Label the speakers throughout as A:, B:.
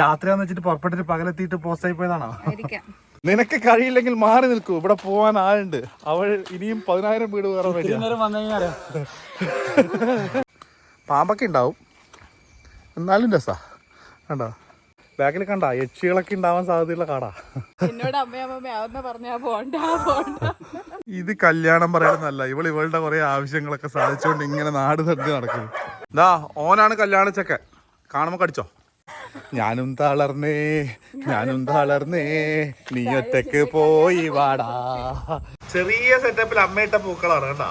A: രാത്രിയാന്ന് വെച്ചിട്ട് പുറപ്പെട്ടിട്ട് പകലെത്തിയിട്ട് പോസ്റ്റ് ആയി പോയതാണോ? നിനക്ക് കഴിയില്ലെങ്കിൽ മാറി നിൽക്കൂ. ഇവിടെ പോവാൻ ആളുണ്ട്. അവൾ ഇനിയും പതിനായിരം വീട് വേറെ പാമ്പൊക്കെ ഉണ്ടാവും. എന്നാലും രസാ. കണ്ടോ? ബാക്കിൽ കണ്ട യക്ഷികളൊക്കെ ഉണ്ടാവാൻ സാധ്യതയുള്ള കാടാ.
B: എന്നോട് അമ്മയമ്മ പറഞ്ഞാ പോണ്ട പോണ്ട.
A: ഇത് കല്യാണം പറയണമെന്നല്ല ഇവൾ ഇവളുടെ കുറെ ആവശ്യങ്ങളൊക്കെ സാധിച്ചുകൊണ്ട് ഇങ്ങനെ നാട് തട്ടി നടക്കുന്നു ഓനാണ് കല്യാണ ചെക്കൻ കാണുമ്പോ കടിച്ചോ? ഞാനും തളർന്നേ ഞാനും തളർന്നേ. നീ ഒറ്റയ്ക്ക് പോയി വാടാ. ചെറിയ സെറ്റപ്പിൽ അമ്മയിട്ട പൂക്കളാണ് കേട്ടാ.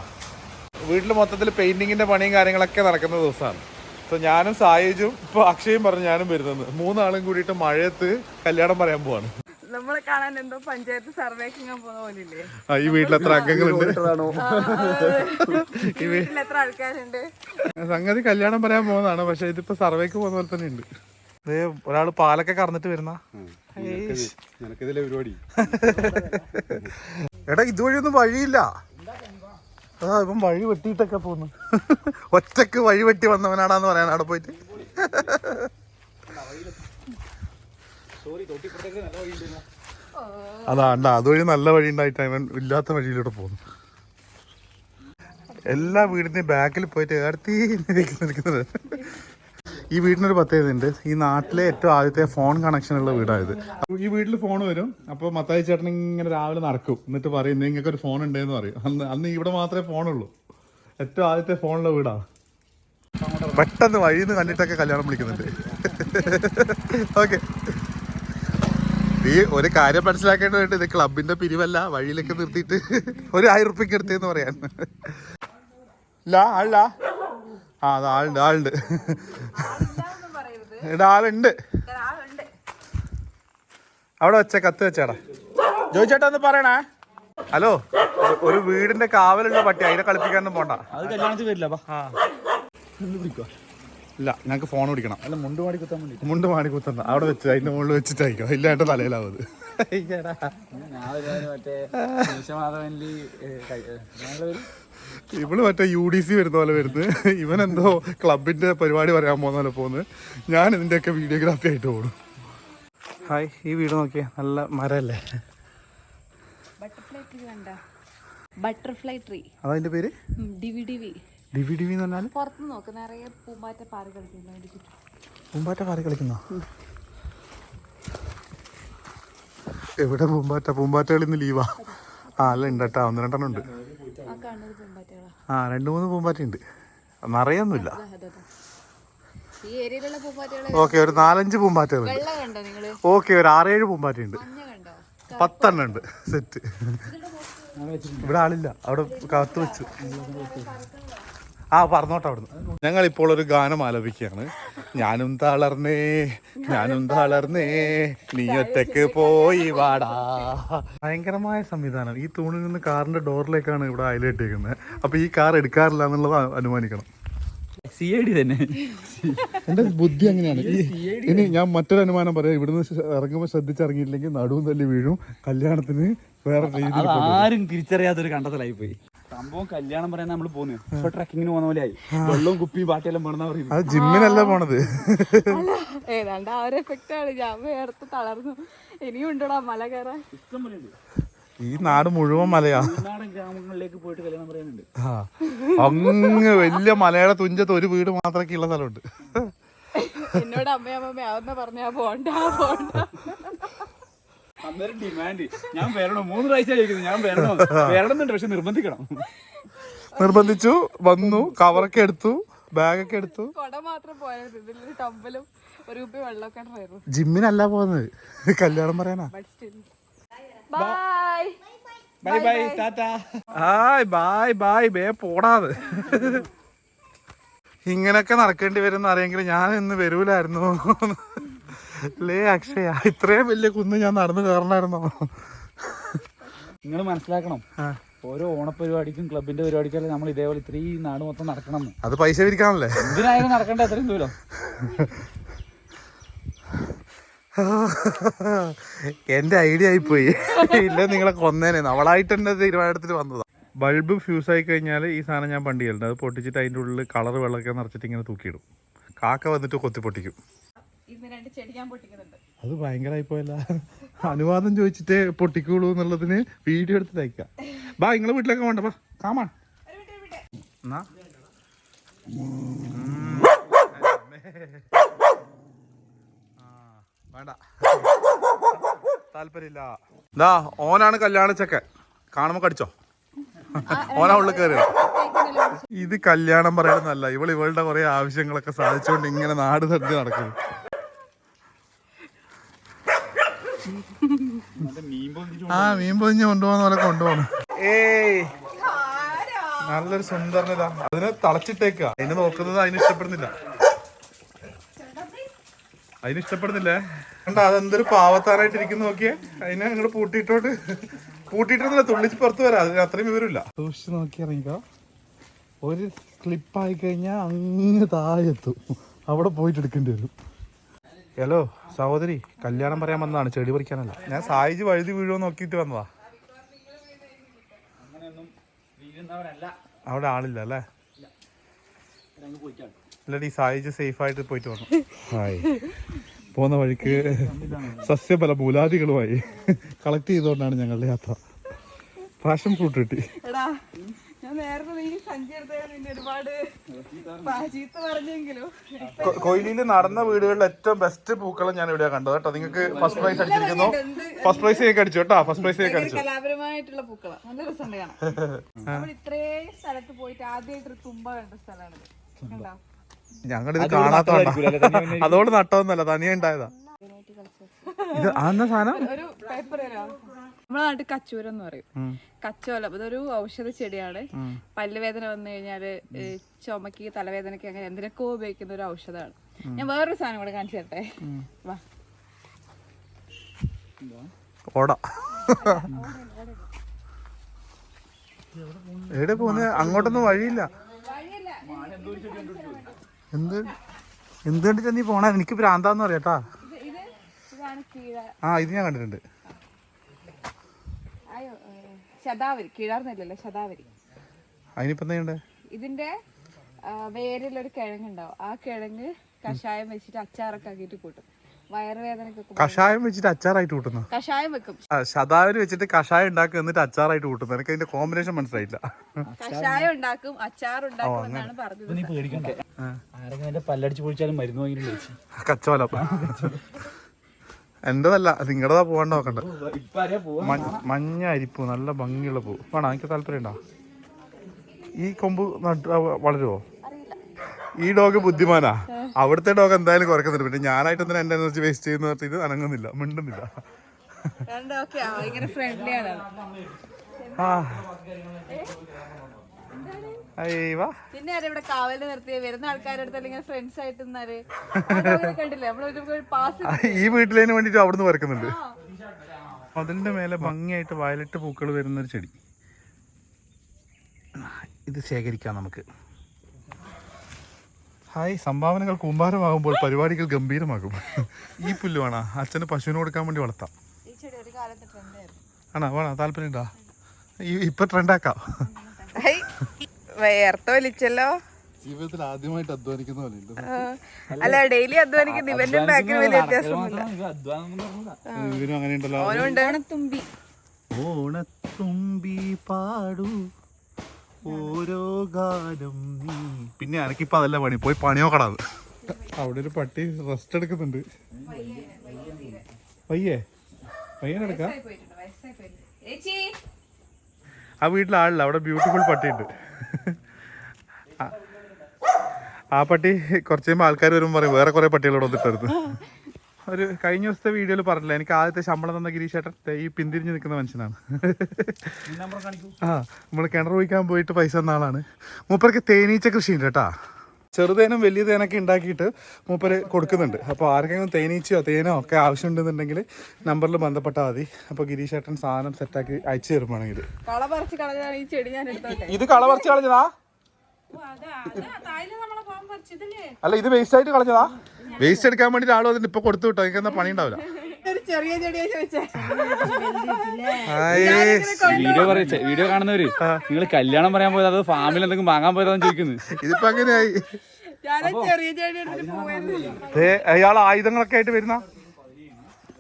A: വീട്ടിൽ മൊത്തത്തിൽ പെയിന്റിങ്ങിന്റെ പണിയും കാര്യങ്ങളൊക്കെ നടക്കുന്ന ദിവസമാണ് സോ ഞാനും സായിജും ഇപ്പൊ അക്ഷയും പറഞ്ഞു ഞാനും വരുന്നത് മൂന്നാളും കൂടിയിട്ട് മഴയത്ത് കല്യാണം പറയാൻ പോവാണ്.
B: നമ്മളെ കാണാൻ എന്തോ പഞ്ചായത്ത് സർവേക്കിങ് പോകുന്ന പോലില്ലേ
A: ആ, ഈ വീട്ടിൽ എത്ര അംഗങ്ങളുണ്ട്?
B: വീട്ടിൽ എത്ര ആൾക്കാരുണ്ട്?
A: സംഗതി കല്യാണം പറയാൻ പോകുന്നതാണ് പക്ഷെ ഇതിപ്പോ സർവേക്ക് പോകുന്ന പോലെ തന്നെ ഉണ്ട്. ഒരാൾ പാലൊക്കെ കറന്നിട്ട് വരുന്ന.
C: നിനക്കിതിലെ പരിപാടി.
A: എടാ ഇതുവഴിയൊന്നും വഴിയില്ല. ആ ഇപ്പം വഴി വെട്ടിയിട്ടൊക്കെ പോന്നു. ഒറ്റയ്ക്ക് വഴി വെട്ടി വന്നവനാടാന്ന് പറയാൻ അവിടെ പോയിട്ട്. അതാണ്ട അതുവഴി നല്ല വഴി ഉണ്ടായിട്ട് ഇവൻ ഇല്ലാത്ത വഴിയിലൂടെ പോകുന്നു എല്ലാ വീടിന്റെയും ബാക്കിൽ പോയിട്ട് ഏടത്തി നിൽക്കുന്നത് ഈ വീടിനൊരു പ്രത്യേകതയുണ്ട് ഈ നാട്ടിലെ ഏറ്റവും ആദ്യത്തെ ഫോൺ കണക്ഷൻ ഉള്ള വീടായത് ഈ വീട്ടിൽ ഫോൺ വരും. അപ്പോൾ മത്തായി ചേട്ടൻ ഇങ്ങനെ രാവിലെ നടക്കും. എന്നിട്ട് പറയും നിങ്ങൾക്ക് ഒരു ഫോൺ ഉണ്ടെന്ന് പറയും. അന്ന് അന്ന് ഇവിടെ മാത്രമേ ഫോണുള്ളൂ ഏറ്റവും ആദ്യത്തെ ഫോണുള്ള വീടാ. പെട്ടെന്ന് വഴിയിൽ നിന്ന് കണ്ടിട്ടൊക്കെ കല്യാണം വിളിക്കുന്നുണ്ട്. ഓക്കെ ഈ ഒരു കാര്യം മനസ്സിലാക്കേണ്ടതായിട്ട് ഇത് ക്ലബിന്റെ പിരിവല്ല. വഴിയിലേക്ക് നിർത്തിയിട്ട് ഒരു ആയിരം ഉറുപ്പിക്ക് എടുത്തേന്ന് പറയാൻ. ലാ ആളില്ല ആ അത് ആളുണ്ട് ആളുണ്ട്. ഇവിടെ ആളുണ്ട്. അവിടെ വെച്ച കത്ത് വെച്ചാടാ. ജോയിച്ചേട്ടാ ഒന്ന് പറയണേ. ഹലോ ഒരു വീടിന്റെ കാവലുള്ള പട്ടി അതിനെ കളിപ്പിക്കാനൊന്നും പോണ്ട.
C: അത് കല്യാണത്തിൽ വരില്ല
A: ഇല്ല ഞങ്ങൾക്ക് ഫോൺ പിടിക്കണം.
C: അല്ല മുണ്ട് മാടി കുത്താൻ വേണ്ടി
A: മുണ്ട് മാടി കുത്തണ്ട അവിടെ വെച്ച് അതിന്റെ മുകളിൽ വെച്ചിട്ടായിരിക്കും. ഇല്ല എന്റെ തലയിലാവത്.
C: ഞാൻ മറ്റേ
A: ഇവൾ മറ്റേ യു ഡി സി വരുന്ന പോലെ വരുന്നത്. ഇവൻ എന്തോ ക്ലബിന്റെ പരിപാടി പറയാൻ പോകുന്ന പോലെ പോകുന്നത്. ഞാൻ ഇതിന്റെയൊക്കെ വീഡിയോഗ്രാഫി ആയിട്ട് ഓടും. ഹായ് ഈ വീട് നോക്കിയേ നല്ല മരല്ലേ
B: ബട്ടർഫ്ലൈ ട്രീ കണ്ട? ബട്ടർഫ്ലൈ ട്രീ
A: അതതിന്റെ പേര്?
B: ഡിവിഡിവി
A: ഡിവി ഡിവി എന്ന് പറഞ്ഞാൽ
B: പുറത്ത് നോക്ക് നിറയെ പൂമ്പാറ്റ പാറി കളിക്കുന്നു
A: പൂമ്പാറ്റ പാറി കളിക്കുന്നോ? എവിടെ പൂമ്പാറ്റ? പൂമ്പാറ്റകളിന്ന് ലീവാ ആ? അല്ല ഉണ്ട് കേട്ടോ. ഒന്ന് രണ്ടെണ്ണം ഉണ്ട്.
B: ആ
A: രണ്ട് മൂന്ന് പൂമ്പാറ്റ ഉണ്ട്. നിറയൊന്നുമില്ല.
B: അതാ, അതാ, അതാ. ഈ ഏരിയയിലുള്ള പൂമ്പാറ്റകളെ
A: ഓക്കെ ഒരു നാലഞ്ച് പൂമ്പാറ്റകളുണ്ട്. ഓക്കെ ഒരു ആറേഴ് പൂമ്പാറ്റ ഉണ്ട്.
B: മഞ്ഞ കണ്ടോ?
A: പത്തെണ്ണം ഉണ്ട്. സെറ്റ്. ഇവിടെ ആളില്ല. അവിടെ കാത്തു വെച്ചു. ആ പറഞ്ഞോട്ടെ അവിടുന്ന്. ഞങ്ങൾ ഇപ്പോൾ ഒരു ഗാനം ആലപിക്കുകയാണ്. ഞാനും തളർന്നേ ഞാനും തളർന്നേ നീ ഒറ്റയ്ക്ക് പോയി വാടാ. ഭയങ്കരമായ സംവിധാനം. ഈ തൂണിൽ നിന്ന് കാറിന്റെ ഡോറിലേക്കാണ് ഇവിടെ അയലിട്ടേക്കുന്നത് അപ്പൊ ഈ കാർ എടുക്കാറില്ല എന്നുള്ളത് അനുമാനിക്കണം.
C: സി ഐ ഡി തന്നെ.
A: എന്റെ ബുദ്ധി അങ്ങനെയാണ്. ഈ- ഇനി ഞാൻ മറ്റൊരു അനുമാനം പറയാം. ഇവിടുന്ന് ഇറങ്ങുമ്പോൾ ശ്രദ്ധിച്ചിറങ്ങിയില്ലെങ്കിൽ നടുവും തല്ലി വീഴും. കല്യാണത്തിന് വേറെ രീതിയിൽ
C: ആരും തിരിച്ചറിയാത്തൊരു കണ്ടെത്തലായി പോയി സംഭവം കല്യാണം പറയാൻ നമ്മൾ പോകുന്നു ഇപ്പൊ ട്രക്കിങ്ങിന് പോകുന്ന പോലെ ആയി. വെള്ളവും കുപ്പിയും പാട്ടിയെല്ലാം വേണമെന്നാ പറയുന്നത്.
A: അത് ജിമ്മിനല്ല പോണത്?
B: ഏതാണ്ട് ആ ഒരു എഫക്റ്റ് ആണ്. ഞാൻ വേർത്ത് തളർന്നു. ഇനിയും ഉണ്ടോടാ മല കയറാൻ?
C: ഇഷ്ടം പോലെ ഉണ്ട്.
A: ഈ നാട് മുഴുവൻ മലയാ.
C: ഉൾനാടൻ ഗ്രാമങ്ങളിലേക്ക് പോയിട്ട് കല്യാണം പറയാനുണ്ട്.
A: ആ. അങ്ങ് വലിയ മലയുടെ തുഞ്ചത്ത് ഒരു വീട് മാത്രമൊക്കെ ഉള്ള സ്ഥലമുണ്ട്.
B: എന്നോട് അമ്മയമ്മ അതൊന്നും പറഞ്ഞാ പോണ്ട പോണ്ട.
C: അന്നേരം ഡിമാൻഡ് ഞാൻ വരണോ? മൂന്ന് പ്രാവശ്യം ചോദിക്കുന്നത് ഞാൻ വരണോ? വരണമെന്നുണ്ട് പക്ഷെ നിർബന്ധിക്കണം.
A: നിർബന്ധിച്ചു വന്നു കവറൊക്കെ എടുത്തു ബാഗൊക്കെ എടുത്തു. ജിമ്മിനല്ല പോകുന്നത് കല്യാണം പറയാനാ.
B: Bye
C: bye bye tata
A: hi bye bye bay പോടാതെ. ഇങ്ങനൊക്കെ നടക്കേണ്ടി വരും അറിയെങ്കിൽ ഞാൻ ഇന്ന് വരൂലായിരുന്നു. ലേ അക്ഷയ? ഇത്രയും വലിയ കുന്ന് ഞാൻ നടന്നു കയറണമായിരുന്നോ
C: നിങ്ങൾ മനസ്സിലാക്കണം. ഓരോ ഓണപരിപാടിക്കും ക്ലബിന്റെ പരിപാടിക്കും നമ്മൾ ഇതേപോലെ ഇത്രയും നാട് മൊത്തം നടക്കണം
A: അത് പൈസ പിരിക്കാണല്ലേ
C: എന്തിനായാലും നടക്കണ്ട അത്രയും ദൂരം.
A: എന്റെ ഐഡിയ ആയിപ്പോയി. ഇല്ല നിങ്ങളെ കൊന്നേനെ. അവളായിട്ട് തന്നെ തീരുമാനത്തിൽ വന്നതാ. ബൾബ് ഫ്യൂസ് ആയി കഴിഞ്ഞാൽ ഈ സാധനം ഞാൻ പണ്ട് ചെയ്യലുണ്ട്. അത് പൊട്ടിച്ചിട്ട് അതിന്റെ ഉള്ളിൽ കളർ വെള്ളമൊക്കെ നിറച്ചിട്ട് ഇങ്ങനെ തൂക്കിയിടും. കാക്ക വന്നിട്ട് കൊത്തി പൊട്ടിക്കും. അത് ഭയങ്കരമായി പോയല്ല. അനുവാദം ചോദിച്ചിട്ട് പൊട്ടിക്കുള്ളൂ എന്നുള്ളതിന് വീഡിയോ എടുത്ത് തയ്ക്കാം ബാ നിങ്ങളെ വീട്ടിലൊക്കെ വേണ്ട ബാ. എന്നാ? വേണ്ട. താല്പര്യമില്ല. ദാ ഓനാണ് കല്യാണ ചെക്കൻ കാണുമ്പോ കടിച്ചോ? ഓനാ ഉള്ളിൽ കയറി ഇത് കല്യാണം പറയണമെന്നല്ല ഇവൾ ഇവളുടെ കുറെ ആവശ്യങ്ങളൊക്കെ സാധിച്ചുകൊണ്ട് ഇങ്ങനെ നാട് തട്ടി നടക്കുന്നു
C: മറ്റേ മീൻ പൊന്തിച്ചു
A: ആ മീൻ പൊതിഞ്ഞ് കൊണ്ടുപോകുന്ന പോലെ കൊണ്ടുപോകണം. ഏയ്. നല്ലൊരു സുന്ദരനിത അതിനെ തളച്ചിട്ടേക്ക. അതിനെ നോക്കുന്നത് അതിന് ഇഷ്ടപ്പെടുന്നില്ല. അതിന് ഇഷ്ടപ്പെടുന്നില്ലേ? കണ്ട അതെന്തൊരു പാവത്താനായിട്ട് ഇരിക്കുന്ന നോക്കിയേ. അതിനെ അങ്ങോട്ട് പൂട്ടിയിട്ടോട്ട്. പൂട്ടിയിട്ടൊന്നുമില്ല തുള്ളിച്ച് പുറത്ത് വരാം. അതിന് അത്രയും വിവരമില്ല. സൂക്ഷിച്ച് നോക്കി ഇറങ്ങിക്കോ. ഒരു ക്ലിപ്പായി കഴിഞ്ഞാൽ അങ്ങ് താഴെത്തും. അവിടെ പോയിട്ട് എടുക്കേണ്ടി വരും. ഹലോ സഹോദരി കല്യാണം പറയാൻ വന്നതാണ്. ചെടി പറിക്കാനല്ല. ഞാൻ സായിജ് വഴുതി വീഴുമോ നോക്കിയിട്ട് വന്നതാ. അവിടെ ആളില്ല അല്ലേ?
C: അല്ലടി
A: ഇല്ലടി സായിജ് സേഫ് ആയിട്ട് പോയിട്ട് വന്നു. ഹായ്. പോകുന്ന വഴിക്ക് സസ്യബല മൂലാദികളുമായി കളക്ട് ചെയ്തുകൊണ്ടാണ് ഞങ്ങളുടെ യാത്ര. പാഷൻ ഫ്രൂട്ട് കിട്ടി.
B: എടാ. ഞാൻ നേരത്തെ നീ സഞ്ചി എടുത്തതിന് നിന്നെ ഒരുപാട് പ- ചീത്ത പറഞ്ഞെങ്കിലും.
A: കൊയിലിയിൽ നടന്ന വീടുകളിൽ ഏറ്റവും ബെസ്റ്റ് പൂക്കളം ഞാൻ ഇവിടെ കണ്ടത് കേട്ടോ. നിങ്ങൾക്ക് ഫസ്റ്റ് പ്രൈസ് അടിച്ചിരിക്കുന്നു. ഫസ്റ്റ് പ്രൈസ് ഒക്കെ അടിച്ചു കേട്ടോ. ഫസ്റ്റ് പ്രൈസ് ഒക്കെ അടിച്ചു.
B: കലാപരമായിട്ടുള്ള പൂക്കള. നല്ല രസമുണ്ട് കാണാൻ. നമ്മൾ ഇത്രയും സ്ഥലത്ത് പോയിട്ട് ആദ്യമായിട്ട് ഒരു തുമ്പ കണ്ട സ്ഥലമാണിത് കണ്ടോ?
A: ഞങ്ങളിത് കാണാത്തോണ്ടാ അതുകൊണ്ട് നട്ടതൊന്നല്ല തനിയെ ഉണ്ടായതാ. ഇത് അതെന്താ സാധനം?
B: ഒരു പേപ്പർ തരാം. നമ്മളെ നാട്ടിൽ കച്ചൂരം എന്ന് പറയും. കച്ചോല. ഇതൊരു ഔഷധ ചെടിയാണ്. പല്ലുവേദന വന്നു കഴിഞ്ഞാൽ ചുമക്ക് തലവേദനക്ക് അങ്ങനെ എന്തിനൊക്കെ ഉപയോഗിക്കുന്ന ഒരു ഔഷധമാണ്. ഞാൻ വേറൊരു സാധനം കൂടെ കാണിച്ചു തരട്ടെ? വാ.
A: ഓട. എവിടെ പോകുന്നത് അങ്ങോട്ടൊന്നും വഴിയില്ല. എന്ത്? എന്ത് കണ്ടിട്ടാ നീ പോണ? എനിക്ക് ഭ്രാന്താന്ന്
B: പറയാട്ടാ
A: ആ ഇത് ഞാൻ കണ്ടിട്ടുണ്ട്.
B: ശതാവരി കിഴർന്നില്ലല്ലോ ശതാവരി.
A: അതിനിപ്പോ എന്താ ചെയ്യണ്ടേ?
B: ഇതിന്റെ വേരിലൊരു കിഴങ്ങുണ്ടാവും. ആ കിഴങ്ങ് കഷായം വെച്ചിട്ട് അച്ചാറൊക്കെ ആക്കിയിട്ട് കൂട്ടും. വയറുവേദനക്കൊക്കെ
A: കഷായം വെച്ചിട്ട് അച്ചാറായിട്ട് കൂട്ടുന്നു?
B: കഷായം വെക്കും.
A: ശതാവരി വെച്ചിട്ട് കഷായം ഉണ്ടാക്കും എന്നിട്ട് അച്ചാറായിട്ട് കൂട്ടുന്നു? എനിക്ക് അതിന്റെ കോമ്പിനേഷൻ മനസ്സിലായില്ല.
B: കഷായം ഉണ്ടാക്കും അച്ചാർ ഉണ്ടാക്കും എന്നാണ് പറഞ്ഞത്.
C: നീ പേടിക്കണ്ട. ആരെങ്കിലും എന്റെ പല്ലടിച്ച് പൊഴിച്ചാലും മരുന്ന് വാങ്ങിയിട്ട് കഴിച്ചു
A: കച്ചവലം. എന്റേതല്ല നിങ്ങളുടെതാ പോകണ്ട നോക്കണ്ട. മഞ്ഞ- അരിപ്പ് നല്ല ഭംഗിയുള്ള പൂ. വേണോ എനിക്ക് താല്പര്യം ഉണ്ടോ? ഈ കൊമ്പ് വളരുവോ? വളരുമോ ഈ ഡോഗ് ബുദ്ധിമാനാ. അവിടുത്തെ ഡോഗ് എന്തായാലും കുറക്കുന്നുണ്ട് പിന്നെ ഞാനായിട്ട് എന്തിനാ എന്റെ എനർജി വേസ്റ്റ് ചെയ്യുന്ന പറഞ്ഞിട്ട് ഇത് അനങ്ങുന്നില്ല മിണ്ടുന്നില്ല. ആ.
B: പിന്നെ ആരാ ഇവിടെ കാവലിന് നിർത്തിയ? വരുന്ന ആൾക്കാരുടെ അടുത്ത് അല്ലെങ്കിൽ ഫ്രണ്ട്സ് ആയിട്ട് നിന്നാൽ കണ്ടില്ലേ? നമ്മളൊരു പാസ്
A: ഈ വീട്ടിലേന് വേണ്ടിട്ട് അവിടുന്ന് വരക്കുന്നുണ്ട്. അതിന്റെ മേലെ ഭംഗിയായിട്ട് വയലറ്റ് പൂക്കൾ വരുന്ന ഒരു ചെടി ഇത് ശേഖരിക്കാം നമുക്ക്. ഹായ് സംഭാവനകൾ കൂമ്പാരമാകുമ്പോൾ പരിപാടികൾ ഗംഭീരമാകും. ഈ പുല്ല് വേണോ? അച്ഛന് പശുവിന് കൊടുക്കാൻ വേണ്ടി വളർത്താം. ആണോ? വേണോ? താല്പര്യം ഉണ്ടോ ഇപ്പൊ ട്രെൻഡാക്കാം
B: വേർത്ത വലിച്ചല്ലോ.
A: ജീവിതത്തിൽ ആദ്യമായിട്ട് അധ്വാനിക്കുന്ന പോലെ
B: അല്ല ഡെയിലി അധ്വാനിക്കുന്ന ഇവന്റെ ബാക്കിൽ വലിയ വ്യത്യാസമൊന്നുമില്ല
A: ഉണ്ടല്ലോ
B: ഓണത്തുമ്പി.
A: ഓണത്തുമ്പി പാടൂ. ഓരോ ഗാനം നീ. പിന്നെ എനിക്കിപ്പോ അതല്ല പണി. പോയി പണിയോ കടാത് അവിടെ ഒരു പട്ടി റെസ്റ്റ് എടുക്കുന്നുണ്ട്. വയ്യേ. വയ്യനെടുക്കാം ആ വീട്ടിൽ ആളില്ല അവിടെ ബ്യൂട്ടിഫുൾ പട്ടിയുണ്ട്. ആ- പട്ടി കുറച്ച് കഴിയുമ്പോൾ ആൾക്കാർ വരുമ്പോൾ പറയും വേറെ കുറെ പട്ടികളോട് വന്നിട്ടായിരുന്നു. ഒരു കഴിഞ്ഞ ദിവസത്തെ വീഡിയോയിൽ പറഞ്ഞില്ല എനിക്ക് ആദ്യത്തെ ശമ്പളം തന്ന ഗിരീഷേട്ടൻ ഈ പിന്തിരിഞ്ഞ് നിൽക്കുന്ന മനുഷ്യനാണ്. ആ നമ്മൾ കിണർ കുഴിക്കാൻ പോയിട്ട് പൈസ തന്ന ആളാണ്. മൂപ്പർക്ക് തേനീച്ച കൃഷി ഉണ്ട് കേട്ടാ. ചെറുതേനും വലിയ തേനൊക്കെ ഉണ്ടാക്കിയിട്ട് മൂപ്പര് കൊടുക്കുന്നുണ്ട്. അപ്പോൾ ആർക്കെങ്കിലും തേനീച്ചയോ തേനോ ഒക്കെ ആവശ്യമുണ്ടെന്നുണ്ടെങ്കിൽ നമ്പറിൽ ബന്ധപ്പെട്ടാൽ മതി. അപ്പോൾ ഗിരീഷേട്ടൻ സാധനം സെറ്റാക്കി അയച്ചു
B: തരുമ്പോണെങ്കിൽ
A: ഇത് കള പറിച്ച് കളഞ്ഞതാ? അല്ല ഇത് വേസ്റ്റ് ആയിട്ട് കളഞ്ഞതാ? വേസ്റ്റ് എടുക്കാൻ വേണ്ടി ആളും അതിന് ഇപ്പൊ കൊടുത്തു വിട്ടോ? എനിക്ക് എന്നാ പണി ഉണ്ടാവില്ല.
B: ചെറിയ ചെടിയാ ചോദിച്ചേ.
C: വീഡിയോ പറയച്ചേ വീഡിയോ കാണുന്നവര് നിങ്ങൾ കല്യാണം പറയാൻ പോയത് അത് ഫാമിൽ എന്തെങ്കിലും വാങ്ങാൻ പോയതാന്ന് ചോദിക്കുന്നത്
A: ഇതിപ്പോ അങ്ങനെയായി. അയാൾ ആയുധങ്ങളൊക്കെ ആയിട്ട് വരുന്ന?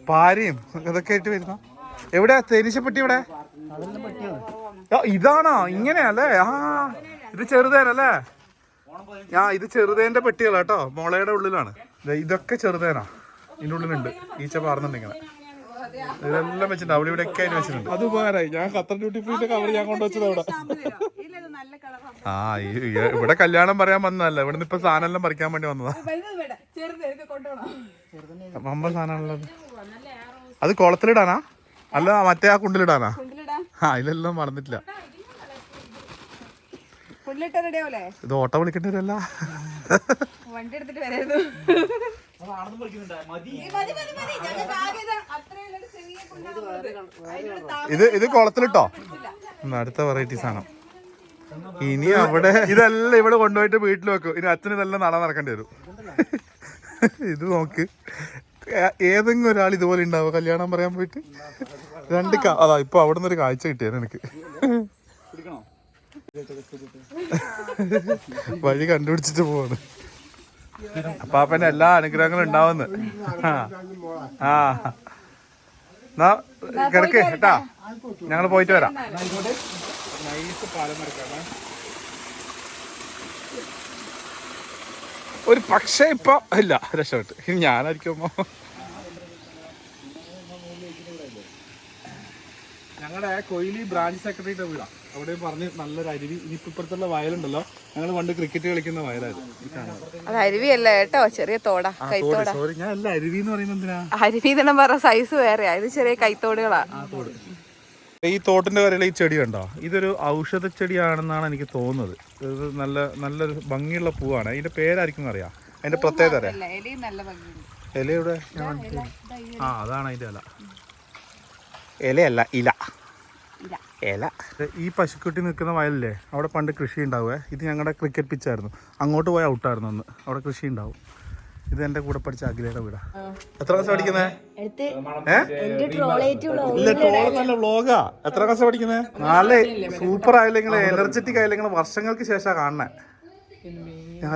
A: പാരയും ഇതൊക്കെ ആയിട്ട് വരുന്ന? എവിടെ? തേനീശപ്പെട്ടി ഇവിടെ ഇതാണോ? ഇങ്ങനെയല്ലേ? ആ ഇത് ചെറുതേനല്ലേ? ആ ഇത് ചെറുതേന്റെ പെട്ടികളാട്ടോ മോളയുടെ ഉള്ളിലാണ്. ദേ, ഇതൊക്കെ ചെറുതേനാ. ഇതിന്റെ ഉള്ളിലുണ്ട് ഈച്ച പാർന്നുണ്ട് ഇങ്ങനെ ഇതെല്ലാം വെച്ചിട്ടുണ്ട്. അവിടെ ഇവിടെ ഒക്കെ ആയിട്ട് വെച്ചിട്ടുണ്ട്. അത് ഉപകാരമായി. ഞാൻ ഖത്തർ ഡ്യൂട്ടി ഫ്രീന്റെ കവർ ഞാൻ കൊണ്ടുവച്ചത് അവിടെ.
B: ഇല്ല ഇത് നല്ല കളർ
A: ആ ഈ- ഇവിടെ കല്യാണം പറയാൻ വന്നതല്ല. ഇവിടെ നിന്ന് ഇപ്പൊ സാധനം എല്ലാം പറിക്കാൻ വേണ്ടി വന്നതാ. മമ്പ സാധനമാണുള്ളത് അത് കുളത്തിലിടാനാ? അല്ല മറ്റേ ആ കുണ്ടിലിടാനാ?
B: കുണ്ടിലിടാ
A: ആ ഇതിലെല്ലാം മറന്നിട്ടില്ല. ഇത് ഓട്ടോ വിളിക്കേണ്ടി വരല്ല.
B: വണ്ടി എടുത്തിട്ട് വരായിരുന്നു.
C: മതി,
B: ആകെ ഇത്
A: ഇത് ഇത് കുളത്തിലിട്ടോ? അടുത്ത വെറൈറ്റി സാധനം. ഇനി അവിടെ ഇതെല്ലാം ഇവിടെ കൊണ്ടുപോയിട്ട് വീട്ടിൽ വെക്കും. ഇനി അച്ഛന് ഇതെല്ലാം നട നടക്കേണ്ടി വരും. ഇത് നോക്ക്. ഏതെങ്കിലും ഒരാൾ ഇതുപോലെ ഉണ്ടാവും? കല്യാണം പറയാൻ പോയിട്ട്? രണ്ട് കാ- അതാ ഇപ്പൊ അവിടെ നിന്ന് ഒരു കാഴ്ച കിട്ടിയാണ് എനിക്ക്.
C: പിടിക്കണോ
A: വഴി കണ്ടുപിടിച്ചിട്ട് പോവാണ്. അപ്പാപ്പന്റെ എല്ലാ അനുഗ്രഹങ്ങളും ഉണ്ടാവുന്നു. ആ. എന്നാ കിടക്ക് കേട്ടാ. ഞങ്ങൾ പോയിട്ട് വരാം. ഒരു പക്ഷേ ഇപ്പൊ ഇല്ല രക്ഷപ്പെട്ട്. ഇനി ഞാനായിരിക്കുമ്പോ. ഞങ്ങളുടെ കൊയിലി ബ്രാഞ്ച് സെക്രട്ടറിയുടെ വീടാ. അവിടെ പറഞ്ഞ് നല്ലൊരു അരുവി. ഇനിയിപ്പോ ഇപ്പുറത്തുള്ള വയലുണ്ടല്ലോ. ഞങ്ങൾ പണ്ട് ക്രിക്കറ്റ് കളിക്കുന്ന വയലായിരുന്നു.
B: അത് അരുവിയല്ല കേട്ടോ ചെറിയ തോടാ കൈത്തോട.
A: ഞാൻ അല്ല അരുവി എന്ന് പറയുന്നത് എന്തിനാ?
B: അരുവി തന്നെ പറഞ്ഞ സൈസ് വേറെയാ ഇത് ചെറിയ കൈത്തോടുകളാ.
A: ഈ തോട്ടിന്റെ കരയിലെ ഈ ചെടി കണ്ടോ? ഇതൊരു ഔഷധ ചെടിയാണെന്നാണ് എനിക്ക് തോന്നുന്നത്. ഇത് നല്ല നല്ലൊരു ഭംഗിയുള്ള പൂവാണ്. അതിന്റെ പേരായിരിക്കും അറിയാം. അതിന്റെ പ്രത്യേകത അറിയാം. ഇലയുടെ ആ അതാണ് അതിന്റെ ഇല. ഇലയല്ല ഇല.
B: ഇല.
A: ഈ പശുക്കുട്ടി നിൽക്കുന്ന വയലില്ലേ അവിടെ പണ്ട് കൃഷി ഉണ്ടാവുക ഇത് ഞങ്ങളുടെ ക്രിക്കറ്റ് പിച്ചായിരുന്നു അങ്ങോട്ട് പോയി ഔട്ടായിരുന്നു അന്ന്. അവിടെ കൃഷി ഉണ്ടാവും ഇത് എന്റെ കൂടെ പഠിച്ച അഖിലയുടെ വീടാ. എത്ര ക്ലാസ് പഠിക്കുന്നേ? ഇല്ല ട്രോൾ നല്ല വ്ളോഗാ എത്ര ക്ലാസ് പഠിക്കുന്നേ? നാളെ സൂപ്പർ ആയില്ല നിങ്ങളെ എനർജറ്റിക് ആയില്ല നിങ്ങളെ വർഷങ്ങൾക്ക് ശേഷം കാണണേ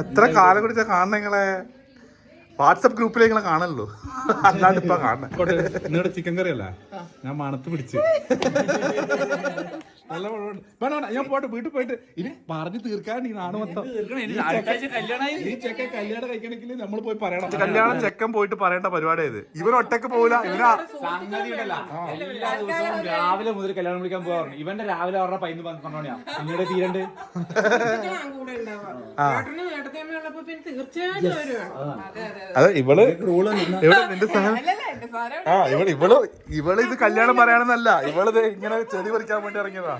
A: എത്ര കാലം കുടിച്ചാ കാണണേ നിങ്ങളെ? വാട്സപ്പ് നിങ്ങളെ കാണല്ലോ. അല്ലാണ്ട് ഇപ്പൊ കാണണേ നിങ്ങളുടെ ചിക്കൻ കറി ഞാൻ മണത്ത് പിടിച്ച്. നല്ല മണമുണ്ട്. വേണ്ട ഞാൻ പോട്ടെ വീട്ടിൽ പോയിട്ട് ഇനി പറഞ്ഞു തീർക്കാൻ ഈ നാട് മൊത്തം. ഈ ചെക്കൻ കല്യാണം കഴിക്കണമെങ്കിൽ നമ്മൾ പോയി പറയണം. കല്യാണം ചെക്കൻ പോയിട്ട് പറയേണ്ട പരിപാടി ഇത് ഇവൻ ഒറ്റയ്ക്ക് പോകില്ല ഇവനാ
C: സംഗതി ഉണ്ടല്ല എല്ലാ ദിവസവും രാവിലെ മുതൽ കല്യാണം വിളിക്കാൻ പോകാറുണ്ട് ഇവന്റെ രാവിലെ അവരുടെ പൈന്ന് പറഞ്ഞോണിയാ പിന്നീട് തീരണ്ട്.
A: അത് ഇവൾ ഇവിടെ നിന്റെ സാധനം? ആ ഇവൾ ഇവൾ ഇവൾ ഇത് കല്യാണം പറയാണെന്നല്ല ഇവൾ ദേ ഇങ്ങനെ ചെടി പറിക്കാൻ വേണ്ടി ഇറങ്ങിയതാ.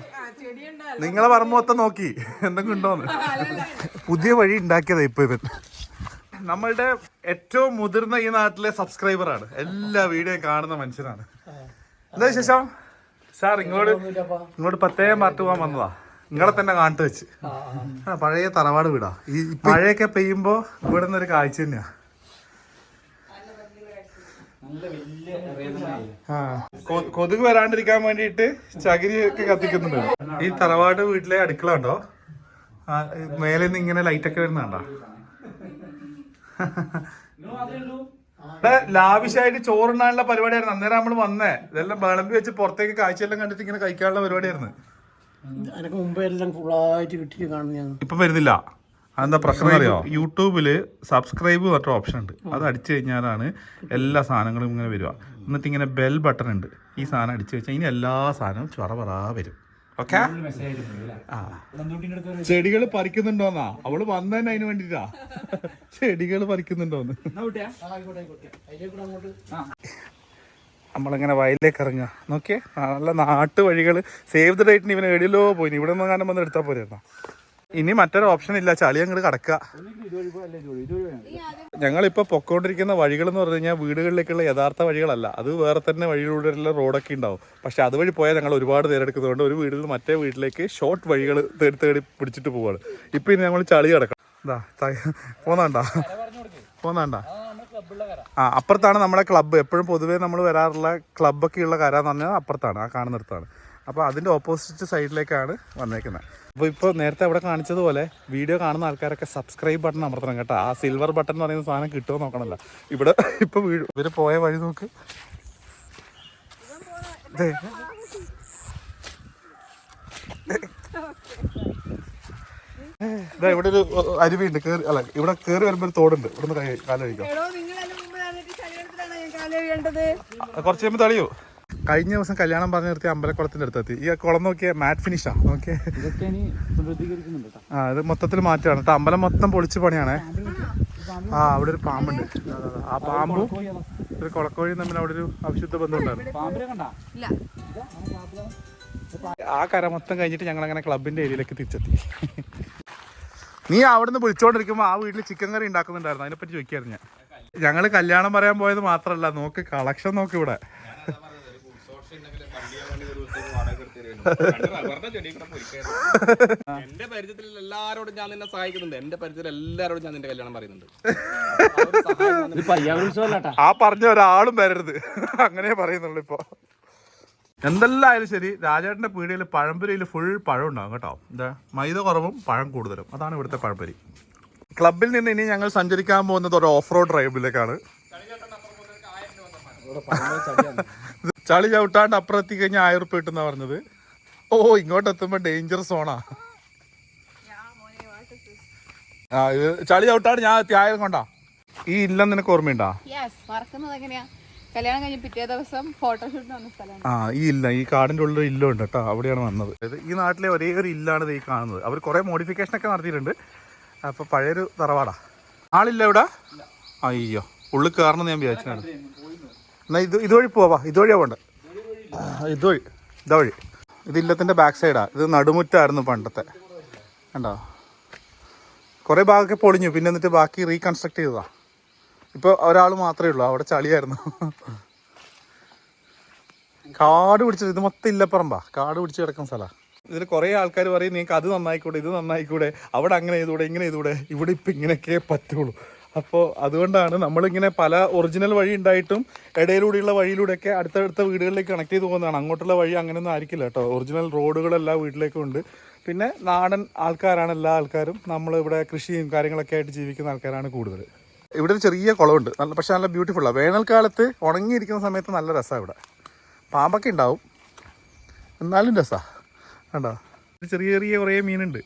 A: നിങ്ങളെ പറമ്പ് മൊത്തം നോക്കി. എന്തെങ്കിലും ഉണ്ടോന്ന്. പുതിയ വഴി ഉണ്ടാക്കിയതാ ഇപ്പൊ ഇവൻ നമ്മളുടെ ഏറ്റവും മുതിർന്ന ഈ നാട്ടിലെ സബ്സ്ക്രൈബറാണ് എല്ലാ വീഡിയോയും കാണുന്ന മനുഷ്യനാണ്. എന്താ ശേഷം സാർ ഇങ്ങോട്ട് ഇങ്ങോട്ട് പ്രത്യേകം പാർട്ട് പോകാൻ വന്നതാ. നിങ്ങളെ തന്നെ കാണിട്ട് വെച്ച്. പഴയ തറവാട് വീടാ. ഈ മഴയൊക്കെ പെയ്യുമ്പോ ഇവിടെ നിന്നൊരു കാഴ്ച തന്നെയാ
C: നല്ല വലിയ വേദനയായി
A: ആ. കൊ- കൊതുക് വരാണ്ടിരിക്കാൻ വേണ്ടിയിട്ട് ചകിരി ഒക്കെ കത്തിക്കുന്നുണ്ട്. ഈ തറവാട് വീട്ടിലെ അടുക്കള ഉണ്ടോ മേലെ നിന്ന് ഇങ്ങനെ ലൈറ്റ് ഒക്കെ വരുന്നുണ്ടോ? ഇവിടെ ലാവിഷായിട്ട് ചോറുണ്ണാനുള്ള പരിപാടിയായിരുന്നു. അന്നേരം നമ്മൾ വന്നേ. ഇതെല്ലാം വിളമ്പി വെച്ച് പുറത്തേക്ക് കാഴ്ചയെല്ലാം കണ്ടിട്ട് ഇങ്ങനെ കഴിക്കാനുള്ള പരിപാടിയായിരുന്നു.
D: അതിനൊക്കെ മുമ്പേ എല്ലാം ഫുള്ളായിട്ട് കിട്ടിയിട്ട് കാണുന്ന
A: ഇപ്പൊ വരുന്നില്ല. അതെന്താ പ്രശ്നം അറിയോ യൂട്യൂബിൽ സബ്സ്ക്രൈബ് പറഞ്ഞ ഓപ്ഷൻ ഉണ്ട്. അത് അടിച്ചു കഴിഞ്ഞാലാണ് എല്ലാ സാധനങ്ങളും ഇങ്ങനെ വരിക. എന്നിട്ട് ഇങ്ങനെ ബെൽ ബട്ടൺ ഉണ്ട്. ഈ സാധനം അടിച്ചു വെച്ചാൽ ഇനി എല്ലാ സാധനവും ചൊറ പറ വരും. ഓക്കെ ചെടികൾ പറിക്കുന്നുണ്ടോന്നാ? അവൾ വന്നതന്നെ അതിന് വേണ്ടിട്ടാ. ചെടികൾ പറിക്കുന്നുണ്ടോന്ന്. നമ്മളിങ്ങനെ വയലിലേക്ക് ഇറങ്ങുക. നോക്കിയേ? നല്ല നാട്ടു വഴികൾ സേവ് ദ ഡേറ്റിന് ഇവനെ എടിയിലോ പോയി ഇവിടെ നിന്ന് കാണാൻ വന്ന് എടുത്താൽ പോരായിരുന്നോ ഇനി മറ്റൊരു ഓപ്ഷൻ ഇല്ല. ചളി അങ്ങോട്ട് കടക്കുക. ഞങ്ങളിപ്പോ പൊക്കോണ്ടിരിക്കുന്ന വഴികൾ എന്ന് പറഞ്ഞു കഴിഞ്ഞാൽ വീടുകളിലേക്കുള്ള യഥാർത്ഥ വഴികളല്ല. അത് വേറെ തന്നെ വഴിയിലൂടെയുള്ള റോഡൊക്കെ ഉണ്ടാവും. പക്ഷെ അതുവഴി പോയാൽ ഞങ്ങൾ ഒരുപാട് നേരെടുക്കുന്നതുകൊണ്ട് ഒരു വീട്ടിൽ നിന്ന് മറ്റേ വീട്ടിലേക്ക് ഷോർട്ട് വഴികൾ തേടി തേടി പിടിച്ചിട്ട് പോവാണ്. ഇപ്പം ഇനി ഞങ്ങൾ ചളി കിടക്കണം. പോന്നാണ്ടാ? പോന്നാണ്ടാ? ആ അപ്പുറത്താണ് നമ്മുടെ ക്ലബ്ബ് എപ്പോഴും പൊതുവേ നമ്മൾ വരാറുള്ള ക്ലബ്ബൊക്കെ ഉള്ള കര പറഞ്ഞാൽ അപ്പുറത്താണ്. ആ കാണുന്നിടത്താണ്. അപ്പോൾ അതിന്റെ ഓപ്പോസിറ്റ് സൈഡിലേക്കാണ് വന്നേക്കുന്നത്. അപ്പോൾ ഇപ്പോൾ നേരത്തെ അവിടെ കാണിച്ചതുപോലെ വീഡിയോ കാണുന്ന ആൾക്കാരൊക്കെ സബ്സ്ക്രൈബ് ബട്ടൺ അമർത്തണം കേട്ടോ. ആ സിൽവർ ബട്ടൺ എന്ന് പറയുന്ന സാധനം കിട്ടുമോ നോക്കണല്ല. ഇവിടെ ഇപ്പോൾ വീട് ഇവർ പോയ വഴി നോക്ക്. ഇവിടെ ഒരു അരുവിയുണ്ട്. കേറി അല്ല ഇവിടെ കേറി വരുമ്പോൾ ഒരു തോടുണ്ട്. ഇവിടെ നിന്ന് കൈ കാലം കഴിക്കാം
B: നിങ്ങൾ അതിന് മുമ്പ് വന്നിട്ട് ശരീരത്തിലാണ് ഞാൻ
A: കുറച്ച് കഴിയുമ്പോൾ തളിയോ? കഴിഞ്ഞ ദിവസം കല്യാണം പറഞ്ഞു നിർത്തിയ അമ്പലക്കുളത്തിന്റെ അടുത്തെത്തി. ഈ കുളം നോക്കിയ മാറ്റ് ഫിനിഷാ ഓക്കെ
C: ഇതൊക്കെ ഇനി പുനരുദ്ധീകരിക്കുന്നുണ്ട്
A: ആ ഇത് മൊത്തത്തിൽ മാറ്റമാണ് കേട്ടോ. അമ്പലം മൊത്തം പൊളിച്ച് പണിയാണേ. ആ അവിടെ ഒരു പാമ്പുണ്ട്. ആ പാമ്പും ഒരു കുളക്കോഴിയും തമ്മിൽ അവിടെ ഒരു അവിശുദ്ധ ബന്ധം ഉണ്ടായിരുന്നു
C: പാമ്പിനെ
B: ഇല്ല.
A: ആ കര മൊത്തം കഴിഞ്ഞിട്ട് ഞങ്ങൾ അങ്ങനെ ക്ലബിന്റെ ഏരിയയിലേക്ക് തിരിച്ചെത്തി. നീ അവിടെ നിന്ന് വിളിച്ചോണ്ടിരിക്കുമ്പോ ആ വീട്ടിൽ ചിക്കൻ കറി ഉണ്ടാക്കുന്നുണ്ടായിരുന്നു. അതിനെപ്പറ്റി ചോദിക്കായിരുന്നു ഞാൻ. ഞങ്ങൾ കല്യാണം പറയാൻ പോയത് മാത്രല്ല. നോക്ക് കളക്ഷൻ നോക്ക് ഇവിടെ.
E: എന്റെ പരിചയത്തിൽ എല്ലാരോടും ഞാൻ നിന്നെ സഹായിക്കുന്നുണ്ട്. എന്റെ പരിചയത്തിൽ എല്ലാരോടും ഞാൻ നിന്റെ കല്യാണം പറയുന്നുണ്ട്.
A: ആ പറഞ്ഞ ഒരാളും വരരുത്. അങ്ങനെ പറയുന്നുള്ളൂ ഇപ്പൊ. എന്തെല്ലാം ആയാലും ശരി രാജേട്ടന്റെ പീടികയിൽ പഴംപൊരിയിൽ ഫുൾ പഴം ഉണ്ടാവും കേട്ടോ. എന്താ? മൈദ കുറവും പഴം കൂടുതലും. അതാണ് ഇവിടുത്തെ പഴംപൊരി. ക്ലബിൽ നിന്ന് ഇനി ഞങ്ങൾ സഞ്ചരിക്കാൻ പോകുന്നത് ഒരു ഓഫ് റോഡ് ഡ്രൈവിലേക്കാണ് ചളി ചവിട്ടാണ്ട് അപ്പുറത്തി കഴിഞ്ഞാൽ ആയിരം ഉറുപ്പ് കിട്ടുന്ന പറഞ്ഞത്. ഓ ഇങ്ങോട്ട് എത്തുമ്പോ ഡേഞ്ചർ സോണാ ആ ഇത് ചളി ചവിട്ടാണ് ഞാൻ ത്യാഗം കൊണ്ടാ. ഈ ഇല്ല നിനക്ക് ഓർമ്മയുണ്ടാ?
B: കല്യാണം കഴിഞ്ഞ് പിറ്റേ ദിവസം ഫോട്ടോഷൂട്ടിന് വന്ന സ്ഥലമാണ്.
A: ആ ഈ ഇല്ല ഈ കാടിന്റെ ഉള്ളിൽ ഇല്ല ഉണ്ട് കേട്ടോ അവിടെയാണ് വന്നത്. ഇത് ഈ നാട്ടിലെ ഒരേ ഒരു ഇല്ലാണ് ഇത് ഈ കാണുന്നത്. അവർ കുറെ മോഡിഫിക്കേഷൻ ഒക്കെ നടത്തിയിട്ടുണ്ട്. അപ്പൊ പഴയൊരു തറവാടാ. ആളില്ല ഇവിടെ? അയ്യോ ഉള്ളിൽ കയറണം ഞാൻ വിചാരിച്ചാണ് എന്നാ ഇത് ഇതുവഴി പോവാ ഇതുവഴിയാ പോണ്ട? ഇതുവഴി ഇതുവഴി ഇത് ഇല്ലത്തിന്റെ ബാക്ക് സൈഡാ ഇത് നടുമുറ്റായിരുന്നു പണ്ടത്തെ. കണ്ടോ? കുറേ ഭാഗമൊക്കെ പൊളിഞ്ഞു. പിന്നെ എന്നിട്ട് ബാക്കി റീകൺസ്ട്രക്ട് ചെയ്തതാ. ഇപ്പോൾ ഒരാൾ മാത്രമേ ഉള്ളൂ. അവിടെ ചളിയായിരുന്നു. കാട് പിടിച്ചത്. ഇത് മൊത്തം ഇല്ലപ്പറമ്പാ. കാട് പിടിച്ച് കിടക്കുന്ന സ്ഥലമാണ് ഇതിൽ കുറേ ആൾക്കാർ പറയും നിങ്ങൾക്ക് അത് നന്നായിക്കൂടെ ഇത് നന്നായിക്കൂടെ അവിടെ അങ്ങനെ ചെയ്തൂടെ ഇങ്ങനെ ചെയ്തൂടെ ഇവിടെ ഇപ്പം ഇങ്ങനെയൊക്കെ പറ്റുള്ളൂ. അപ്പോൾ അതുകൊണ്ടാണ് നമ്മളിങ്ങനെ പല ഒറിജിനൽ വഴി ഉണ്ടായിട്ടും ഇടയിലൂടെയുള്ള വഴിയിലൂടെയൊക്കെ അടുത്തടുത്ത വീടുകളിലേക്ക് കണക്ട് ചെയ്ത് പോകുന്നതാണ്. അങ്ങോട്ടുള്ള വഴി അങ്ങനെയൊന്നും ആയിരിക്കില്ല കേട്ടോ. ഒറിജിനൽ റോഡുകൾ എല്ലാ വീട്ടിലേക്കും ഉണ്ട്. പിന്നെ നാടൻ ആൾക്കാരാണ് എല്ലാ ആൾക്കാരും. നമ്മൾ ഇവിടെ കൃഷിയും കാര്യങ്ങളൊക്കെ ആയിട്ട് ജീവിക്കുന്ന ആൾക്കാരാണ് കൂടുതൽ ഇവിടെ ഒരു ചെറിയ കുളമുണ്ട്. നല്ല പക്ഷേ നല്ല ബ്യൂട്ടിഫുള്ളാണ് വേനൽക്കാലത്ത് ഉണങ്ങിയിരിക്കുന്ന സമയത്ത് നല്ല രസമാണ് ഇവിടെ. പാമ്പൊക്കെ ഉണ്ടാവും. എന്നാലും രസമാണ് കണ്ടോ? ചെറിയ ചെറിയ കുറേ മീനുണ്ട്.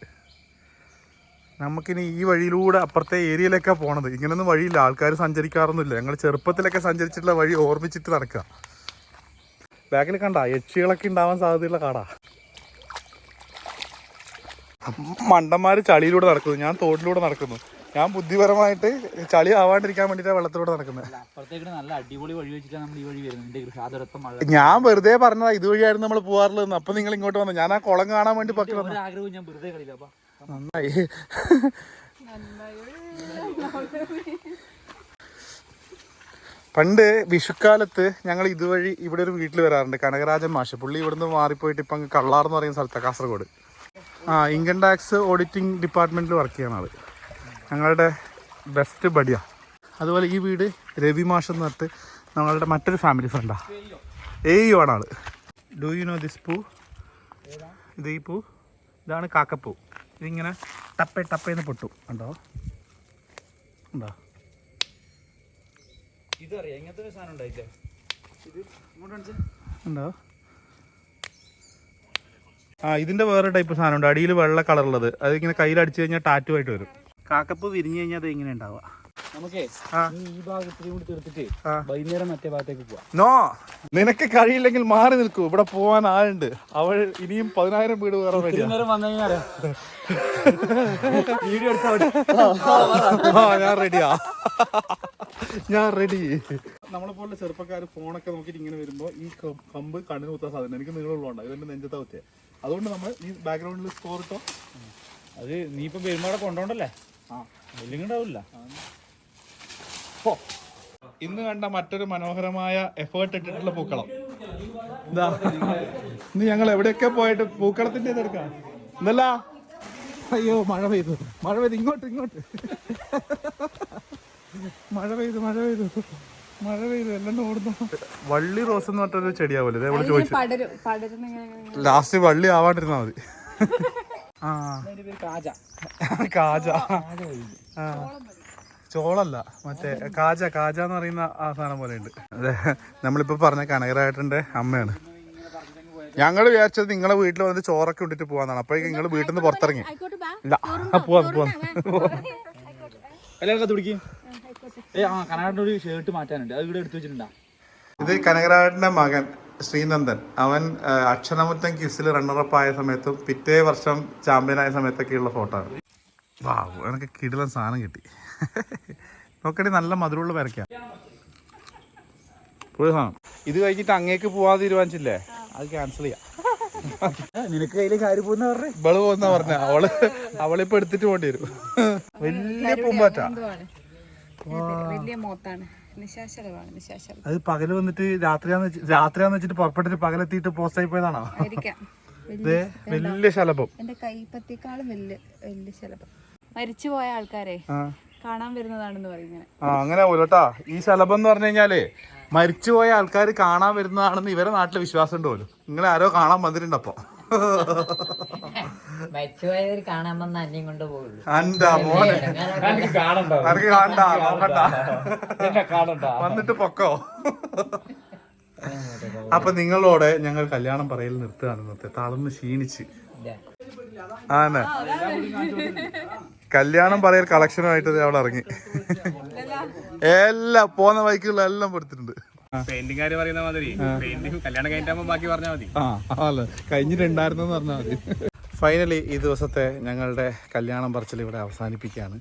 A: നമുക്കിനി ഈ വഴിയിലൂടെ അപ്പുറത്തെ ഏരിയയിലൊക്കെ പോണത്. ഇങ്ങനൊന്നും വഴിയില്ല. ആൾക്കാർ സഞ്ചരിക്കാറൊന്നുമില്ല. ഞങ്ങൾ ചെറുപ്പത്തിലൊക്കെ സഞ്ചരിച്ചിട്ടുള്ള വഴി ഓർമ്മിച്ചിട്ട് നടക്കുക ബാക്കിൽ കണ്ട യക്ഷികളൊക്കെ ഉണ്ടാവാൻ സാധ്യതയുള്ള കാടാ. മണ്ടന്മാര് ചളിയിലൂടെ നടക്കുന്നു. ഞാൻ തോട്ടിലൂടെ നടക്കുന്നു. ഞാൻ ബുദ്ധിപരമായിട്ട് ചളി ആവാണ്ടിരിക്കാൻ വേണ്ടിയിട്ടാണ് വെള്ളത്തിലൂടെ നടക്കുന്നത്.
C: നല്ല അടിപൊളി വഴി വെച്ചിട്ടാണ് നമ്മൾ ഈ വഴി വരുന്നത്.
A: ഞാൻ വെറുതെ പറഞ്ഞതാ ഇതുവഴിയായിരുന്നു നമ്മൾ പോകാറുള്ളത് അപ്പൊ നിങ്ങൾ ഇങ്ങോട്ട് വന്നു. ഞാൻ ആ കുളം കാണാൻ വേണ്ടി വന്നു
C: ഒരാഗ്രഹവും ഞാൻ വെറുതെ കളിയില്ല.
A: നന്നായി. പണ്ട് വിഷുക്കാലത്ത് ഞങ്ങൾ ഇതുവഴി ഇവിടെ ഒരു വീട്ടിൽ വരാറുണ്ട്. കനകരാജൻ മാഷ്. പുള്ളി ഇവിടുന്ന് മാറിപ്പോയിട്ട് ഇപ്പം കള്ളാർ എന്ന് പറയുന്ന സ്ഥലത്താണ് കാസർഗോഡ്. ആ ഇൻകം ടാക്സ് ഓഡിറ്റിംഗ് ഡിപ്പാർട്ട്മെന്റിൽ വർക്ക് ചെയ്യണ ആൾ. ഞങ്ങളുടെ ബെസ്റ്റ് ബഡിയ അതുപോലെ ഈ വീട് രവി മാഷ് എന്ന് പറഞ്ഞിട്ട് ഞങ്ങളുടെ മറ്റൊരു ഫാമിലി ഫ്രണ്ടാ ഏയു ആണ് ആൾ. ഡു യു നോ ദിസ് പൂ ഇത് ഈ പൂ ഇതാണ് കാക്കപ്പൂ. ഇതിങ്ങനെ ടപ്പേ ടപ്പേന്ന് പൊട്ടും. കണ്ടോ? ഉണ്ടോ
C: ഇതറിയാം. ഇങ്ങനത്തെ ഒരു സാധനം ഉണ്ടായില്ലേ? ഇത് ഇങ്ങോട്ട്.
A: ഉണ്ടോ ആ ഇതിന്റെ വേറെ ടൈപ്പ് സാധനം ഉണ്ട്. അടിയിൽ വെള്ള കളറുള്ളത് അത് ഇങ്ങനെ കയ്യിൽ അടിച്ചു കഴിഞ്ഞാൽ ടാറ്റു ആയിട്ട് വരും. കാക്കപ്പ് വിരിഞ്ഞു കഴിഞ്ഞാൽ അത് ഇങ്ങനെ ഉണ്ടാവുക?
C: നമുക്കേ ഈ ഭാഗത്തിനും കൂടി തീർത്തിട്ട്
A: ആ.
C: വൈകുന്നേരം മറ്റേ ഭാഗത്തേക്ക് പോവാം.
A: നോ നിനക്ക് കഴിയില്ലെങ്കിൽ മാറി നിൽക്കൂ. ഇവിടെ പോവാൻ ആളുണ്ട്. അവൾ ഇനിയും പതിനായിരം വീട്
C: വന്നു കഴിഞ്ഞാൽ വീഡിയോ
A: ആ ഞാൻ റെഡിയാ ഞാൻ റെഡി നമ്മളെ പോലെ ചെറുപ്പക്കാർ ഫോണൊക്കെ നോക്കിയിട്ട് ഇങ്ങനെ വരുമ്പോൾ ഈ കമ്പ് കണ്ണിന് കുത്താൻ സാധനം. എനിക്ക് നീളമുള്ളതുകൊണ്ട് ഇതെന്റെ നെഞ്ചത്തെ കുത്തിയ. അതുകൊണ്ട് നമ്മൾ ഈ ബാക്ക്ഗ്രൗണ്ടിൽ സ്കോർ ഇട്ടോ?
C: അത് നീ ഇപ്പൊ പെരുമാടെ കൊണ്ടോണ്ടല്ലേ? ആ. ഇല്ലെങ്കിൽ ഉണ്ടാവില്ല
A: ഇന്ന് കണ്ട മറ്റൊരു മനോഹരമായ എഫേർട്ട് ഇട്ടിട്ടുള്ള പൂക്കളം. എന്താ ഇന്ന് ഞങ്ങൾ എവിടെയൊക്കെ പോയിട്ട് പൂക്കളത്തിന്റെ ഇതെടുക്കാം എന്നല്ല അയ്യോ മഴ പെയ്തു. മഴ പെയ്തു. ഇങ്ങോട്ട് ഇങ്ങോട്ട്. മഴ പെയ്തു മഴ പെയ്തു. മഴ പെയ്തു. എല്ലാം ഓടുന്നു വള്ളി റോസ് എന്ന് പറഞ്ഞൊരു ചെടിയാവല്ലോ ചോദിച്ചു. ലാസ്റ്റ് വള്ളി ആവാണ്ടിരുന്നാ മതി. ആ.
C: കാജ.
A: കാജ. ആ. ചോളല്ല മറ്റേ കാജ കാജ എന്ന് പറയുന്ന ആ സാധനം പോലെ ഉണ്ട്. അതെ നമ്മളിപ്പോ പറഞ്ഞ കനകരായിട്ടിന്റെ അമ്മയാണ്. ഞങ്ങൾ വിചാരിച്ചത് നിങ്ങളെ വീട്ടിൽ വന്നിട്ട് ചോറൊക്കെ ഇട്ടിട്ട് പോവാന്നാണ്. അപ്പോഴേക്കും നിങ്ങൾ വീട്ടിൽ നിന്ന് പുറത്തിറങ്ങി. ഇല്ല
C: കനാടിന്റെ ഒരു ഷർട്ട് മാറ്റാനുണ്ട്. അത് ഇവിടെ എടുത്തു വെച്ചിട്ടുണ്ടാ?
A: ഇത് കനകരാടിന്റെ മകൻ ശ്രീനന്ദൻ. അവൻ അക്ഷരമുറ്റം കിസിൽ റണ്ണറപ്പ് ആയ സമയത്തും പിറ്റേ വർഷം ചാമ്പ്യനായ സമയത്തൊക്കെയുള്ള ഫോട്ടോ ആണ്. വാ എനിക്ക് കിടിലൻ സാധനം കിട്ടി. നോക്കടി നല്ല മധുരമുള്ള പേരക്കാം. ഇത് കഴിഞ്ഞിട്ട് അങ്ങേക്ക് പോവാൻ തീരുമാനിച്ചില്ലേ? അത് ക്യാൻസൽ ചെയ്യാം.
C: നിനക്ക് കയ്യിൽ കാര്യ പോകുന്ന പറഞ്ഞേ?
A: ഇവൾ പോകുന്ന പറഞ്ഞ. അവൾ അവളിപ്പോ എടുത്തിട്ട് പോണ്ടി വരും. വലിയ പൂമ്പാറ്റ.
B: വലിയ മോത്താണ്.
A: അത് പകൽ വന്നിട്ട് രാത്രിയാന്ന് വെച്ച് രാത്രിയാന്ന് വെച്ചിട്ട് പുറപ്പെട്ടിട്ട് പകലെത്തിയിട്ട് പോസ്റ്റ് ആയി പോയതാണോ വലിയ ശലഭം.
B: എന്റെ കൈപ്പത്തിക്കാളും വലിയ വലിയ ശലഭം. മരിച്ചു പോയ ആൾക്കാരെ കാണാൻ വരുന്നതാണെന്ന് പറയുന്നത്
A: ആ അങ്ങനെ പോലോട്ടാ. ഈ ശലഭം എന്ന് പറഞ്ഞു കഴിഞ്ഞാലേ മരിച്ചുപോയ ആൾക്കാർ കാണാൻ വരുന്നതാണെന്ന് ഇവരെ നാട്ടിൽ വിശ്വാസം ഉണ്ട് പോലും. നിങ്ങൾ ആരോ കാണാൻ വന്നിട്ടുണ്ട് അപ്പൊ.
F: മരിച്ചുപോയവർ കാണാൻ വന്ന അന്യം കൊണ്ട് പോകുള്ളൂ
A: അന്റെ മോനെ. അനക്ക് കാണണ്ട? നോക്കണ്ട. വന്നിട്ട് പൊക്കോ. അപ്പൊ നിങ്ങളോടെ ഞങ്ങൾ കല്യാണം പറയൽ നിർത്തുകയാണ് ഇന്നത്തെ. തളർന്ന് ക്ഷീണിച്ച്. ആന്നെ കല്യാണം പറയൽ കളക്ഷനുമായിട്ട് അവിടെ ഇറങ്ങി. എല്ലാം പോന്ന വൈക്കുള്ള എല്ലാം കൊടുത്തിട്ടുണ്ട്.
E: പെയിന്റിംഗുകാര് പറയുന്ന മാതിരി. പെയിന്റിംഗ് കല്യാണം ബാക്കി പറഞ്ഞാൽ മതി.
A: ആ അല്ല കഴിഞ്ഞിട്ടുണ്ടായിരുന്നെന്ന് പറഞ്ഞാൽ മതി. ഫൈനലി ഈ ദിവസത്തെ ഞങ്ങളുടെ കല്യാണം പറച്ചിൽ ഇവിടെ അവസാനിപ്പിക്കുകയാണ്.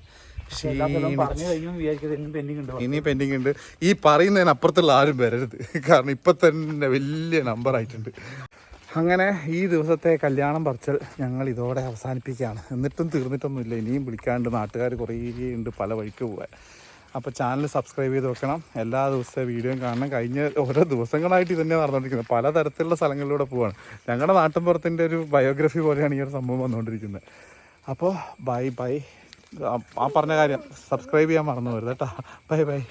A: ക്ഷീണി-
C: പറഞ്ഞു കഴിഞ്ഞു വിചാരിക്കുന്നത് പെൻഡിങ് ഉണ്ട്
A: ഇനി പെൻഡിങ് ഉണ്ട്. ഈ പറയുന്നതിന് അപ്പുറത്തുള്ള ആരും വരരുത്. കാരണം ഇപ്പൊ തന്നെ വലിയ നമ്പർ ആയിട്ടുണ്ട്. അങ്ങനെ ഈ ദിവസത്തെ കല്യാണം പറിച്ചൽ ഞങ്ങൾ ഇതോടെ അവസാനിപ്പിക്കുകയാണ്. എന്നിട്ടും തീർന്നിട്ടൊന്നുമില്ല. ഇനിയും വിളിക്കാണ്ട് നാട്ടുകാർ കുറേ ഉണ്ട് പല വഴിക്ക് പോകാൻ അപ്പോൾ ചാനൽ സബ്സ്ക്രൈബ് ചെയ്ത് വെക്കണം. എല്ലാ ദിവസത്തെ വീഡിയോയും കാണണം. കഴിഞ്ഞ ഓരോ ദിവസങ്ങളായിട്ട് ഇതന്നെ നടന്നുകൊണ്ടിരിക്കുന്നത് പലതരത്തിലുള്ള സ്ഥലങ്ങളിലൂടെ പോവാണ്. ഞങ്ങളുടെ നാട്ടിൻപുറത്തിന്റെ ഒരു ബയോഗ്രഫി പോലെയാണ് ഈ ഒരു സംഭവം വന്നുകൊണ്ടിരിക്കുന്നത് അപ്പോൾ ബൈ ബൈ ആ പറഞ്ഞ കാര്യം സബ്സ്ക്രൈബ് ചെയ്യാൻ മറന്നു വരുത് കേട്ടോ. Bye bye